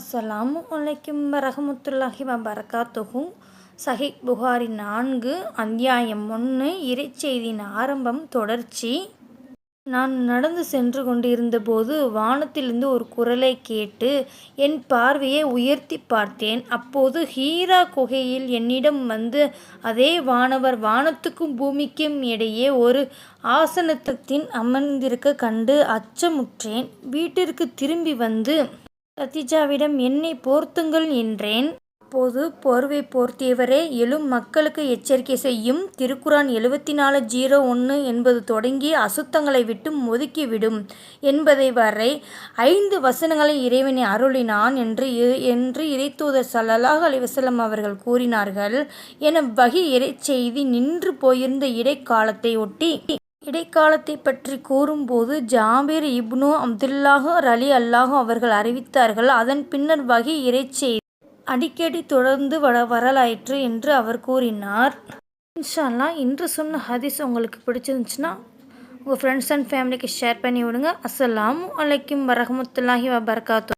அஸ்ஸலாமு அலைக்கும் வரஹமத்துல்லாஹி தொகும் சஹி புகாரி நான்கு அத்தியாயம் ஒன்று இறைச்செய்தியின் ஆரம்பம் தொடர்ச்சி. நான் நடந்து சென்று கொண்டிருந்தபோது வானத்திலிருந்து ஒரு குரலை கேட்டு என் பார்வையை உயர்த்தி பார்த்தேன். அப்போது ஹீரா குகையில் என்னிடம் வந்து அதே வானவர் வானத்துக்கும் பூமிக்கும் இடையே ஒரு ஆசனத்தின் அமர்ந்திருக்க கண்டு அச்சமுற்றேன். வீட்டிற்கு திரும்பி வந்து சதிஜாவிடம் என்னை போர்த்துங்கள் என்றேன். அப்போது போர்வை போர்த்தியவரே எழும் மக்களுக்கு எச்சரிக்கை செய்யும். திருக்குரான் எழுபத்தி நாலு ஜீரோ ஒன்று என்பது தொடங்கி அசுத்தங்களை விட்டு ஒதுக்கிவிடும் என்பதை வரை ஐந்து வசனங்களை இறைவனை அருளினான் என்று என்று இறைத்தூதர் சல்லல்லாஹ் அலிவசலம் அவர்கள் கூறினார்கள். என வகி இறைச்செய்தி நின்று போயிருந்த இடைக்காலத்தை ஒட்டி இடைக்காலத்தை பற்றி கூறும்போது ஜாபிர் இப்னு அப்துல்லாஹு அலி அல்லாஹு அவர்கள் அறிவித்தார்கள் அதன் பின்னர் வகி இறைச்செய்தி. அடிக்கடி தொடர்ந்து வர வரலாயிற்று என்று அவர் கூறினார். இன்ஷால்லா இன்று சொன்ன ஹதீஸ் உங்களுக்கு பிடிச்சிருந்துச்சுன்னா உங்கள் ஃப்ரெண்ட்ஸ் அண்ட் ஃபேமிலிக்கு ஷேர் பண்ணி விடுங்க அஸ்லாம் அலைக்கும் வரமத்துல்லாஹி வபர்காத்து.